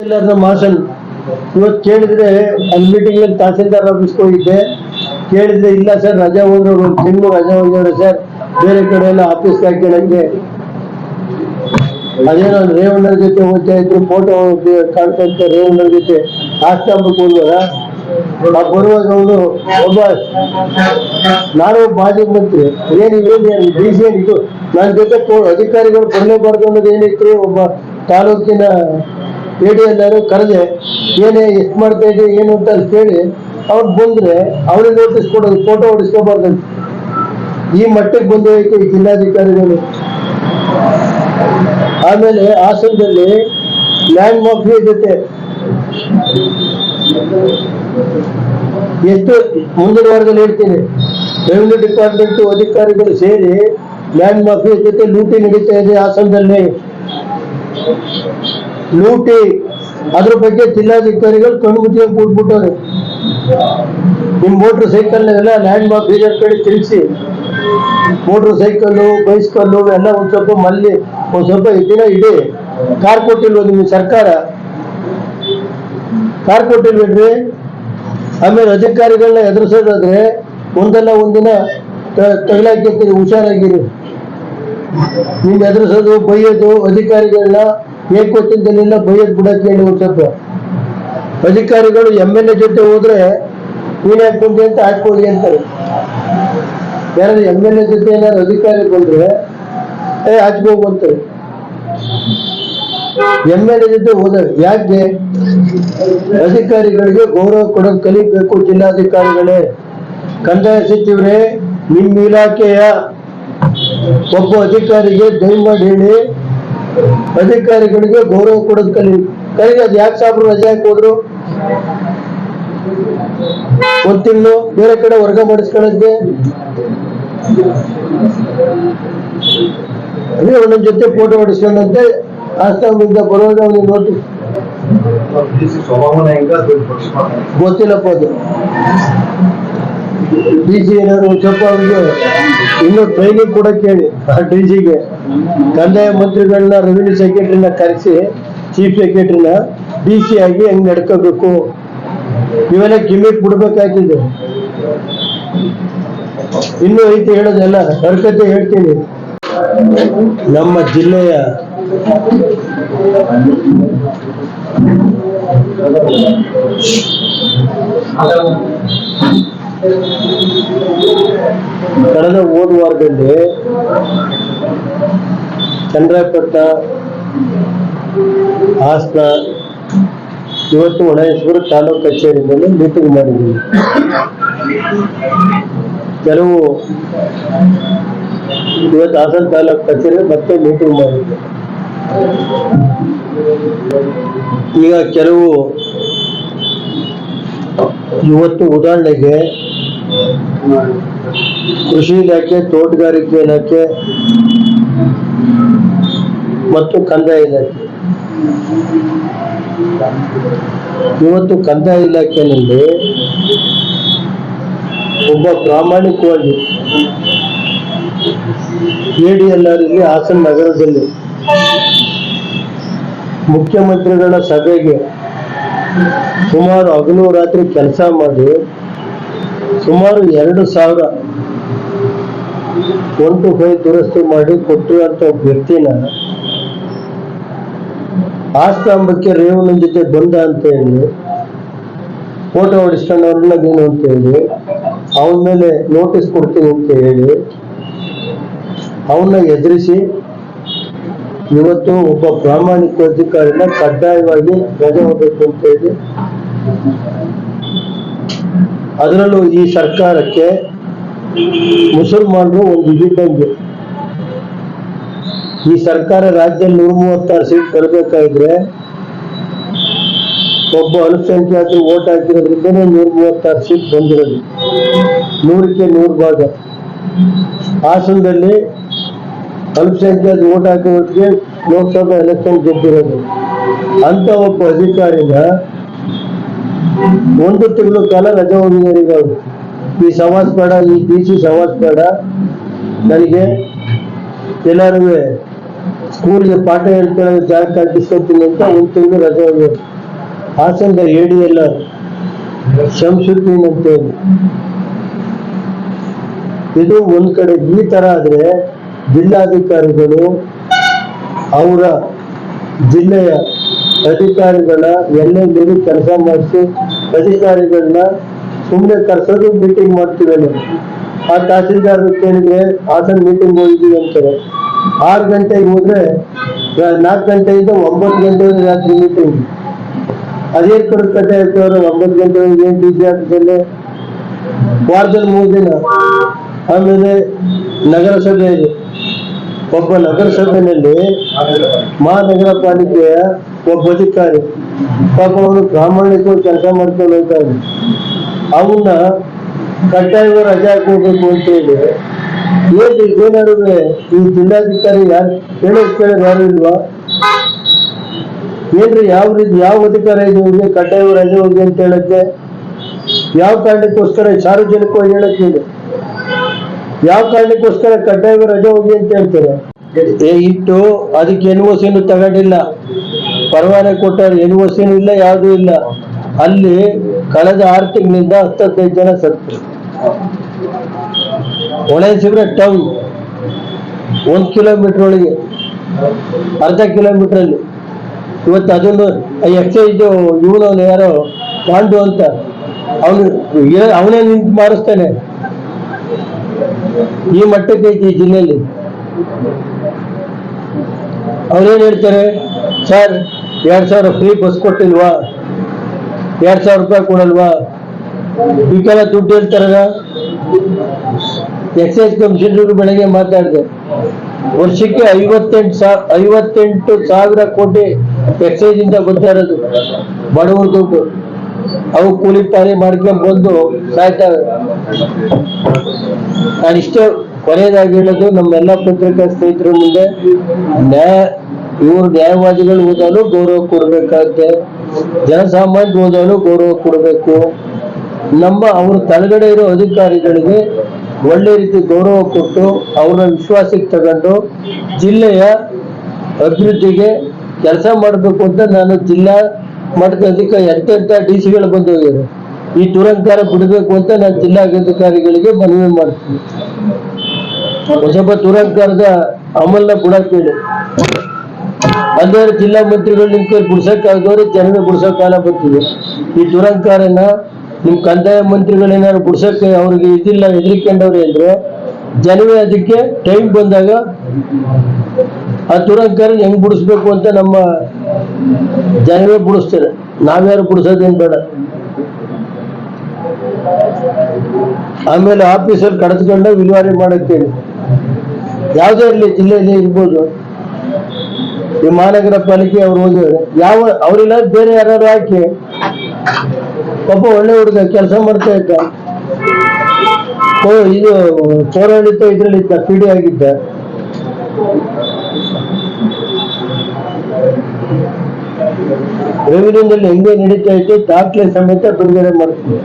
ಎಲ್ಲರನ್ನ ಮಾಸನ್ ಇವತ್ತು ಕೇಳಿದ್ರೆ ಅಲ್ಲಿ ಮೀಟಿಂಗ್ ತಹಸೀಲ್ದಾರ್ ಆಫೀಸ್ಗೆ ಹೋಗಿದ್ದೆ. ಕೇಳಿದ್ರೆ ಇಲ್ಲ ಸರ್, ರಜಾ ಹೋದ್ರು ತಿಂಗಳು ರಜಾ ಹೋಗಿದ್ದಾರೆ ಸರ್. ಬೇರೆ ಕಡೆ ಎಲ್ಲ ಆಫೀಸ್ಗೆ ಹಾಕಿ ಅದೇನೋ ರೇವಣ್ಣರ ಜೊತೆ ಹೋಗ್ತಾ ಇದ್ರು ಫೋಟೋ ಕಾಣ್ತಾ ಇತ್ತು ರೇವಣ್ಣರ ಜೊತೆ. ಆಸ್ತಾಂಬಕ್ಕೆ ಹೋಗುವಾಗ ಆ ಬರುವಾಗ ಅವನು ಒಬ್ಬ, ನಾನು ಮಾಜಿ ಮಂತ್ರಿ. ಏನು ಏನು ಡಿ ಸಿ ಏನಿತ್ತು ನನ್ನ ಜೊತೆ ಅಧಿಕಾರಿಗಳು ಕೊಡಲೇಬಾರ್ದು ಅನ್ನೋದು ಏನಿತ್ತು? ಒಬ್ಬ ತಾಲೂಕಿನ ಎ ಡಿ ಎಲ್ಲಾರು ಕರೆದೆ, ಏನೇ ಎಷ್ಟು ಇದ್ದೀವಿ ಏನು ಅಂತ ಅಲ್ಲಿ ಕೇಳಿ, ಅವ್ರು ಬಂದ್ರೆ ಅವ್ರಿಗೆ ನೋಟಿಸ್ ಕೊಡೋದು ಫೋಟೋ ಹೊಡಿಸ್ಕೋಬಾರ್ದಂತ ಈ ಮಟ್ಟಕ್ಕೆ ಬಂದು ಹೋಯ್ತು ಈ ಜಿಲ್ಲಾಧಿಕಾರಿಗಳು. ಆಮೇಲೆ ಹಾಸನದಲ್ಲಿ ಲ್ಯಾಂಡ್ ಮಾಫಿಯ ಜೊತೆ ಎಷ್ಟು ಮುಂದಿನ ವಾರದಲ್ಲಿ ಹೇಳ್ತೀನಿ. ರೆವಿನ್ಯೂ ಡಿಪಾರ್ಟ್ಮೆಂಟ್ ಅಧಿಕಾರಿಗಳು ಸೇರಿ ಲ್ಯಾಂಡ್ ಮಾಫಿಯ ಜೊತೆ ಲೂಟಿ ನಡೀತಾ ಇದೆ ಹಾಸನದಲ್ಲಿ. ಲೂಟಿ. ಅದ್ರ ಬಗ್ಗೆ ಜಿಲ್ಲಾಧಿಕಾರಿಗಳು ಕಣ್ಗುತ್ತಿಗೆ ಕೂಡ್ಬಿಟ್ಟವ್ರೆ ನಿಮ್ ಮೋಟ್ರ್ ಸೈಕಲ್ ಎಲ್ಲ ಲ್ಯಾಂಡ್ ಮಾಫಿಯಾ ಕಡೆ ತಿಳಿಸಿ ಮೋಟ್ರ್ ಸೈಕಲ್ಲು, ಬೈಸ್ಕಲ್ಲು ಎಲ್ಲ ಒಂದ್ ಸ್ವಲ್ಪ ಮಲ್ಲಿ, ಒಂದ್ ಸ್ವಲ್ಪ ದಿನ ಇಡಿ ಕಾರ್ ಕೊಟ್ಟಿಲ್ವ ನಿಮ್ ಸರ್ಕಾರ? ಕಾರ್ ಕೊಟ್ಟಿಲ್ವೇನ್ರಿ? ಆಮೇಲೆ ಅಧಿಕಾರಿಗಳನ್ನ ಎದುರಿಸೋದಾದ್ರೆ ಒಂದಲ್ಲ ಒಂದಿನ ತಗಲಾಕಿರ್ತೀರಿ, ಹುಷಾರಾಗಿರಿ. ನಿಮ್ ಎದುರಿಸೋದು, ಬೈಯೋದು ಅಧಿಕಾರಿಗಳನ್ನ ಏಕೊತ್ತಿದ್ದಲ್ಲೆಲ್ಲ ಬೈಯೋದು ಬಿಡಕ್ಕೆ ಹೇಳಿ ಒಂದ್ ಸ್ವಲ್ಪ ಅಧಿಕಾರಿಗಳು ಎಂ ಎಲ್ ಎ ಜೊತೆ ಹೋದ್ರೆ ನೀನ್ ಹಾಕೊಂಡಿ ಅಂತ ಹಾಕೊಳ್ಳಿ ಅಂತಾರೆ. ಯಾರಾದ್ರು ಎಂ ಎಲ್ ಎ ಜೊತೆ ಏನಾದ್ರು ಅಧಿಕಾರಿ ಬಂದ್ರೆ, ಏ ಹಚ್ಕೋಗು ಅಂತಾರೆ. ಎಂ ಎಲ್ ಎ ಜೊತೆ ಹೋದಾಗ ಯಾಕೆ ಅಧಿಕಾರಿಗಳಿಗೆ ಗೌರವ ಕೊಡೋದು ಕಲಿಬೇಕು ಜಿಲ್ಲಾಧಿಕಾರಿಗಳೇ? ಕಂದಾಯ ಸಚಿವರೇ, ನಿಮ್ಮ ಇಲಾಖೆಯ ಒಬ್ಬ ಅಧಿಕಾರಿಗೆ ದಯಮಾಡಿ ಹೇಳಿ. ಅಧಿಕಾರಿಗಳಿಗೆ ಗೌರವ ಕೊಡೋದು ಕಲಿ. ಕಲಿಗೆ ಅದು ಯಾಕೆ ಸಾಬ್ರು ರಜೆ ಹೋದ್ರು? ಒಂದ್ ಬೇರೆ ಕಡೆ ವರ್ಗ ಮಾಡಿಸ್ಕೊಳ್ಳೋದಕ್ಕೆ ಅದೇ ಒಂದೊಂದ್ ಜೊತೆ ಫೋಟೋ ಹೊಡಿಸ್ಕೊಂಡಂತೆ. ಆಸ್ತಾಮಿಂದ ಬರುವಾಗ ಅವನಿಗೆ ನೋಟಿಸ್ ಗೊತ್ತಿಲ್ಲಪ್ಪ ಅದು. ಡಿ ಜಿ ಏನಾದ್ರು ಸ್ವಲ್ಪ ಅವ್ರಿಗೆ ಇನ್ನು ಟ್ರೈನಿಂಗ್ ಕೂಡ ಕೇಳಿ ಆ ಡಿ ಸಿಗೆ ಕಂದಾಯ ಮಂತ್ರಿಗಳನ್ನ ರೆವಿನ್ಯೂ ಸೆಕ್ರೆಟರಿನ ಕರೆಸಿ ಚೀಫ್ ಸೆಕ್ರೆಟರಿನ ಡಿ ಸಿ ಆಗಿ ಹೆಂಗ್ ನಡ್ಕೋಬೇಕು. ಇವೆಲ್ಲ ಗಿಮಿಟ್ ಬಿಡ್ಬೇಕಾಗ್ತಿದೆ ಇನ್ನು ಐತಿ ಹೇಳೋದೆಲ್ಲ ಹರ್ಕತೆ ಹೇಳ್ತೀನಿ. ನಮ್ಮ ಜಿಲ್ಲೆಯ ಕಳೆದ ಓದುವಾರದಲ್ಲಿ ವಾರದಲ್ಲಿ ಚಂದ್ರಾಪಟ್ಟ ಹಾಸನ, ಇವತ್ತು ಒಣೇಶ್ವರ ತಾಲೂಕು ಕಚೇರಿಯಲ್ಲಿ ಮೀಟಿಂಗ್ ಮಾಡಿದ್ದೀವಿ ಕೆಲವು ಇವತ್ತು ಹಾಸನ ತಾಲೂಕು ಕಚೇರಿ ಮತ್ತೆ ಮೀಟಿಂಗ್ ಮಾಡಿದ್ವಿ. ಈಗ ಕೆಲವು ಇವತ್ತು ಉದಾಹರಣೆಗೆ ಕೃಷಿ ಇಲಾಖೆ, ತೋಟಗಾರಿಕೆ ಇಲಾಖೆ ಮತ್ತು ಕಂದಾಯ ಇಲಾಖೆ. ಇವತ್ತು ಕಂದಾಯ ಇಲಾಖೆಯಲ್ಲಿ ಒಬ್ಬ ಪ್ರಾಮಾಣಿಕವಾಗಿ ಎಡಿಎಲ್ಆರ್ ಇಲ್ಲಿ ಹಾಸನ ನಗರದಲ್ಲಿ ಮುಖ್ಯಮಂತ್ರಿಗಳ ಸಭೆಗೆ ಸುಮಾರು ಹಗಲು ರಾತ್ರಿ ಕೆಲಸ ಮಾಡಿ ಸುಮಾರು ಎರಡು ಸಾವಿರ ಒನ್ ಕೈ ದುರಸ್ತಿ ಮಾಡಿ ಕೊಟ್ಟಿರುವಂತ ಒಬ್ಬ ವ್ಯಕ್ತಿನ ಆಸ್ತಾಂಬಕ್ಕೆ ರೇವಣ ಜೊತೆ ಬಂದ ಅಂತ ಹೇಳಿ ಫೋಟೋ ಹೊಡಿಸ್ಕೊಂಡವ್ರನ್ನ ನೀನು ಅಂತ ಹೇಳಿ ಅವನ ಮೇಲೆ ನೋಟಿಸ್ ಕೊಡ್ತೀನಿ ಅಂತ ಹೇಳಿ ಅವನ್ನ ಎದುರಿಸಿ ಇವತ್ತು ಒಬ್ಬ ಪ್ರಾಮಾಣಿಕ ಅಧಿಕಾರಿನ ಕಡ್ಡಾಯವಾಗಿ ರಜೆ ಹೋಗಬೇಕು ಅಂತ ಹೇಳಿ ಅದರಲ್ಲೂ ಈ ಸರ್ಕಾರಕ್ಕೆ ಮುಸಲ್ಮಾನರು ಒಂದು ಇದ್ದಂಗೆ ಈ ಸರ್ಕಾರ ರಾಜ್ಯದಲ್ಲಿ ನೂರ ಮೂವತ್ತಾರು ಸೀಟ್ ಬರಬೇಕಾದ್ರೆ ಒಬ್ಬ ಅಲ್ಪಸಂಖ್ಯಾತರು ಓಟ್ ಹಾಕಿರೋದ್ರಿಂದನೇ ನೂರ ಮೂವತ್ತಾರು ಸೀಟ್ ಬಂದಿರೋದು. ನೂರಕ್ಕೆ ನೂರು ಭಾಗ. ಹಾಸನದಲ್ಲಿ ಅಲ್ಪಸಂಖ್ಯಾತ ಓಟ್ ಹಾಕಿರೋದಕ್ಕೆ ಲೋಕಸಭಾ ಎಲೆಕ್ಷನ್ ಗೆದ್ದಿರೋದು. ಅಂತ ಒಬ್ಬ ಅಧಿಕಾರಿನ ಒಂದು ತಿಂಗಳು ಕಾಲ ರಜೆ ಹೋಗಿದ್ದಾರೆ ಈಗ ಅವರು ಈ ಸಮಾಜ ಬೇಡ ಈ ಸಿ ಸವಾಸ್ ಬೇಡ ನನಗೆ ಎಲ್ಲರೂ ಸ್ಕೂಲ್ಗೆ ಪಾಠ ಹೇಳ್ತಾ ಜಾಗ ಕಲ್ಪಿಸ್ಕೊತೀನಿ ಅಂತ ಒಂದು ತಿಂಗಳು ರಜೆ ಹೋಗ್ಬೇಕು ಡಿ ಎಲ್ಲ ಶಂಸುದ್ದೀನ್ ಅಂತ ಹೇಳಿ. ಇದು ಒಂದ್ ಕಡೆ ಈ ತರ ಆದ್ರೆ ಜಿಲ್ಲಾಧಿಕಾರಿಗಳು, ಅವರ ಜಿಲ್ಲೆಯ ಅಧಿಕಾರಿಗಳ ಎಲ್ಲೆಲ್ಲಿ ಕೆಲಸ ಮಾಡಿಸಿ ಅಧಿಕಾರಿಗಳನ್ನ ಸುಮ್ಮನೆ ಕರ್ಸೋದು ಮೀಟಿಂಗ್ ಮಾಡ್ತೀವಿ ನಾವು. ಆ ತಹಸೀಲ್ದಾರ್ ಕೇಳಿದ್ರೆ ಆತನ ಮೀಟಿಂಗ್ ಹೋಗಿದ್ದೀವಿ ಅಂತಾರೆ. ಆರು ಗಂಟೆಗೆ ಹೋದ್ರೆ ನಾಲ್ಕು ಗಂಟೆಯಿಂದ ಒಂಬತ್ತು ಗಂಟೆ ರಾತ್ರಿ ಮೀಟಿಂಗ್ ಅದೇ ಕಡೆ ಕಟ್ಟೆ ಇರ್ತವ್ರೆ ಒಂಬತ್ತು ಗಂಟೆವರೆಗೆ ಏನು ಬಿಸಿ ಆಗ್ತದೆ ವಾರದಲ್ಲಿ ಮೂರು ದಿನ. ಆಮೇಲೆ ನಗರಸಭೆ ಇದೆ. ಒಬ್ಬ ನಗರಸಭೆಯಲ್ಲಿ ಮಹಾನಗರ ಪಾಲಿಕೆಯ ಒಬ್ಬ ಅಧಿಕಾರಿ. ಪಾಪ ಅವನು ಪ್ರಾಮಾಣಿಕವಾಗಿ ಕೆಲಸ ಮಾಡ್ಕೊಂಡು ಹೋಗ್ತಾ ಇದ್ದ ಅವನ್ನ ಕಡ್ಡಾಯವಾಗಿ ರಜೆ ಕೊಡ್ಬೇಕು ಅಂತ ಹೇಳಿ ಏನ್ ಏನಾದ್ರೆ ಈ ಜಿಲ್ಲಾಧಿಕಾರಿ ಯಾರು ಹೇಳೋದು ಕೇಳೋದು ಯಾರು ಇಲ್ವಾ? ಏನ್ರಿ, ಯಾವ ರೀತಿ, ಯಾವ ಅಧಿಕಾರ ಇದೆ ಹೋಗಿ ಕಡ್ಡಾಯ ರಜೆ ಹೋಗಿ ಅಂತ ಹೇಳಕ್ಕೆ? ಯಾವ ಕಾರಣಕ್ಕೋಸ್ಕರ ಸಾರ್ವಜನಿಕವಾಗಿ ಹೇಳಕ್ಕೆ ಇದೆ ಯಾವ ಕಾರಣಕ್ಕೋಸ್ಕರ ಕಡ್ಡಾಯ ರಜೆ ಹೋಗಿ ಅಂತ ಹೇಳ್ತಾರೆ? ಏ, ಇಟ್ಟು ಅದಕ್ಕೆ ಎನ್ ಓ ಸಿನು ತಗೊಂಡಿಲ್ಲ. ಪರವಾನೆ ಕೊಟ್ಟಾರೆ ಎನ್ ಓ ಸಿನು ಇಲ್ಲ, ಯಾವುದೂ ಇಲ್ಲ. ಅಲ್ಲಿ ಕಳೆದ ಆರು ತಿಂಗಳಿಂದ ಹತ್ತತ್ತೈದು ಜನ ಸತ್ತು ಹೊಳೆಸಿದ್ರೆ ಟೌನ್ ಒಂದು ಕಿಲೋಮೀಟರ್ ಒಳಗೆ ಅರ್ಧ ಕಿಲೋಮೀಟರ್ ಅಲ್ಲಿ ಇವತ್ತು ಅದನ್ನು ಎಕ್ಸೈಜ್ ಇವನು ಯಾರೋ ಪಾಂಡು ಅಂತ, ಅವನು ಅವನೇ ನಿಂತು ಮಾರಿಸ್ತಾನೆ. ಈ ಮಟ್ಟಕ್ಕೆ ಐತಿ ಈ ಜಿಲ್ಲೆಯಲ್ಲಿ. ಅವನೇನು ಹೇಳ್ತಾರೆ, ಸರ್, ಎರಡ್ ಸಾವಿರ ಫ್ರೀ ಬಸ್ ಕೊಟ್ಟಿಲ್ವಾ? ಎರಡ್ ಸಾವಿರ ರೂಪಾಯಿ ಕೊಡಲ್ವಾ? ಈಗೆಲ್ಲ ದುಡ್ಡು ಹೇಳ್ತಾರ ಎಕ್ಸೈಸ್ ಕಮಿಷನರ್ ಬೆಳಗ್ಗೆ ಮಾತಾಡಿದೆ, ವರ್ಷಕ್ಕೆ ಐವತ್ತೆಂಟು ಸಾ, ಐವತ್ತೆಂಟು ಸಾವಿರ ಕೋಟಿ ಎಕ್ಸೈಸ್ ಇಂದ ಬರ್ತಾ ಇರೋದು, ಬಡವರ ದುಡ್ಡು. ಅವು ಕೂಲಿ ಪಾಲಿ ಮಾಡ್ಕೊಂಡ್ ಬಂದು ಸಾಯ್ತವೆ. ಇಷ್ಟೇ ಕೊನೆಯದಾಗಿ ಹೇಳೋದು, ನಮ್ಮೆಲ್ಲ ಪತ್ರಿಕಾ ಸ್ನೇಹಿತರ ಮುಂದೆ ನ್ಯಾಯ ಇವರು ನ್ಯಾಯವಾದಿಗಳು ಓದಲು ಗೌರವ ಕೊಡಬೇಕಾಗುತ್ತೆ ಜನಸಾಮಾನ್ಯ ಓದಲು ಗೌರವ ಕೊಡಬೇಕು. ನಮ್ಮ ಅವರು ತಳಗಡೆ ಇರೋ ಅಧಿಕಾರಿಗಳಿಗೆ ಒಳ್ಳೆ ರೀತಿ ಗೌರವ ಕೊಟ್ಟು ಅವರ ವಿಶ್ವಾಸಕ್ಕೆ ತಗೊಂಡು ಜಿಲ್ಲೆಯ ಅಭಿವೃದ್ಧಿಗೆ ಕೆಲಸ ಮಾಡಬೇಕು ಅಂತ ನಾನು ಜಿಲ್ಲಾ ಮಟ್ಟದ ಅಧಿಕಾರಿ ಎಂತೆಂಥ ಡಿ ಸಿಗಳು ಬಂದು ಹೋಗಿದೆ ಈ ದುರಂಕಾರ ಬಿಡಬೇಕು ಅಂತ ನಾನು ಜಿಲ್ಲಾ ಅಧಿಕಾರಿಗಳಿಗೆ ಮನವಿ ಮಾಡ್ತೀನಿ. ಹೊಸಬ ದುರಂಕಾರದ ಅಮಲ್ನ ಬಿಡಕ್ಕೇಳಿ ಅದೇ ಜಿಲ್ಲಾ ಮಂತ್ರಿಗಳು ನಿಮ್ ಕೈ ಬಿಡ್ಸಕ್ಕಾಗದವ್ರೆ ಜನನ ಬಿಡ್ಸೋ ಕಾಲ ಬರ್ತಿದೆ. ಈ ದುರಂಕಾರನ ನಿಮ್ ಕಂದಾಯ ಮಂತ್ರಿಗಳೇನಾದ್ರು ಬಿಡ್ಸಕ್ ಅವ್ರಿಗೆ ಇದಿಲ್ಲ, ಹೆದರಿಕೊಂಡವ್ರೆ ಅಂದ್ರೆ ಜನವೇ ಅದಕ್ಕೆ ಟೈಮ್ ಬಂದಾಗ ಆ ದುರಂಕಾರ ಹೆಂಗ್ ಬಿಡಿಸ್ಬೇಕು ಅಂತ ನಮ್ಮ ಜನವೇ ಬಿಡಿಸ್ತಾರೆ ನಾವ್ಯಾರು ಬಿಡಿಸೋದೇನ್ ಬೇಡ. ಆಮೇಲೆ ಆಫೀಸರ್ ಕಡತ್ಕೊಂಡ ವಿಲೇವಾರಿ ಮಾಡಕ್ಕೆ ಯಾವುದೇ ಇರಲಿ, ಜಿಲ್ಲೆಯಲ್ಲಿ ಇರ್ಬೋದು. ಈ ಮಹಾನಗರ ಪಾಲಿಕೆ ಅವ್ರು ಹೋಗಿದ್ದಾರೆ. ಯಾವ ಅವರಿಲ್ಲ, ಬೇರೆ ಯಾರು ಹಾಕಿ. ಪಾಪ ಒಳ್ಳೆ ಹುಡುಗ, ಕೆಲಸ ಮಾಡ್ತಾ ಇದ್ದ. ಓ, ಇದು ಪೌರಾಡಳಿತ ಇದ್ರಲ್ಲಿ ಇದ್ದ ಪಿ ಡಿ ಆಗಿದ್ದ. ರೆವಿನ್ಯೂನಲ್ಲಿ ಹೆಂಗೆ ನಡೀತಾ ಇತ್ತು ದಾಖಲೆ ಸಮೇತ ಬಿಡುಗಡೆ ಮಾಡ್ತೀವಿ